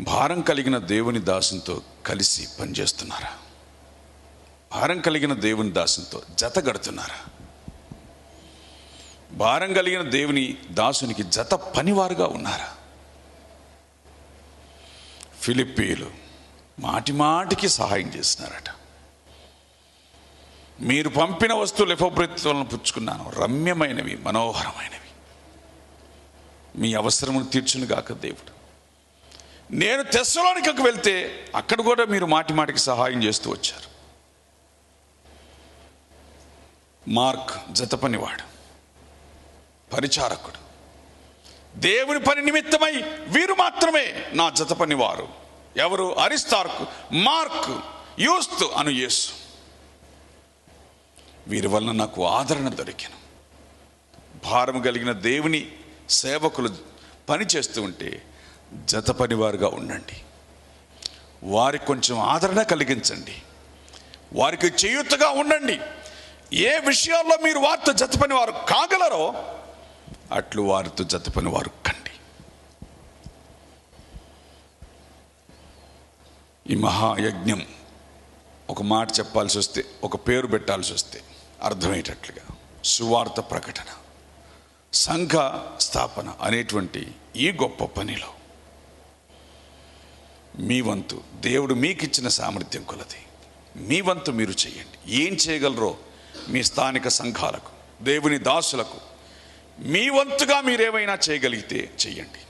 భారం కలిగిన దేవుని దాసునితో కలిసి పనిచేస్తున్నారా? భారం కలిగిన దేవుని దాసునితో జత గడుతున్నారా భారం కలిగిన దేవుని దాసునికి జత పనివారుగా ఉన్నారా? ఫిలిప్పీలు మాటి మాటికి సహాయం చేస్తున్నారట. మీరు పంపిన వస్తువులు ఎఫోప్రత్తులను పుచ్చుకున్నాను. రమ్యమైనవి మనోహరమైనవి. మీ అవసరమును తీర్చును గాక దేవుడు. నేను తెస్సలోనికి వెళ్తే అక్కడ కూడా మీరు మాటి మాటికి సహాయం చేస్తూ వచ్చారు. మార్క్ జతపనివాడు పరిచారకుడు. దేవుని పని నిమిత్తమై వీరు మాత్రమే నా జతపనివారు. ఎవరు? అరిస్తార్కు మార్క్ యూస్తు అను యేసు. వీరి వలన నాకు ఆదరణ దొరికిన. భారం కలిగిన దేవుని సేవకులు పనిచేస్తూ ఉంటే జతపనివారుగా ఉండండి. వారికి కొంచెం ఆదరణ కలిగించండి. వారికి చేయూతగా ఉండండి. ఏ విషయాల్లో మీరు వారితో జతపని వారు కాగలరో అట్లు వారితో జతపని వారు కండి. ఈ మహాయజ్ఞం ఒక మాట చెప్పాల్సి వస్తే ఒక పేరు పెట్టాల్సి వస్తే అర్థమయ్యేటట్లుగా. సువార్త ప్రకటన సంఘ స్థాపన అనేటువంటి ఈ గొప్ప పనిలో మీ వంతు దేవుడు మీకు ఇచ్చిన సామర్థ్యం కొలది. మీ వంతు మీరు చేయండి. ఏం చేయగలరో మీ స్థానిక సంఘాలకు దేవుని దాసులకు మీ వంతుగా మీరేమైనా చేయగలిగితే చేయండి.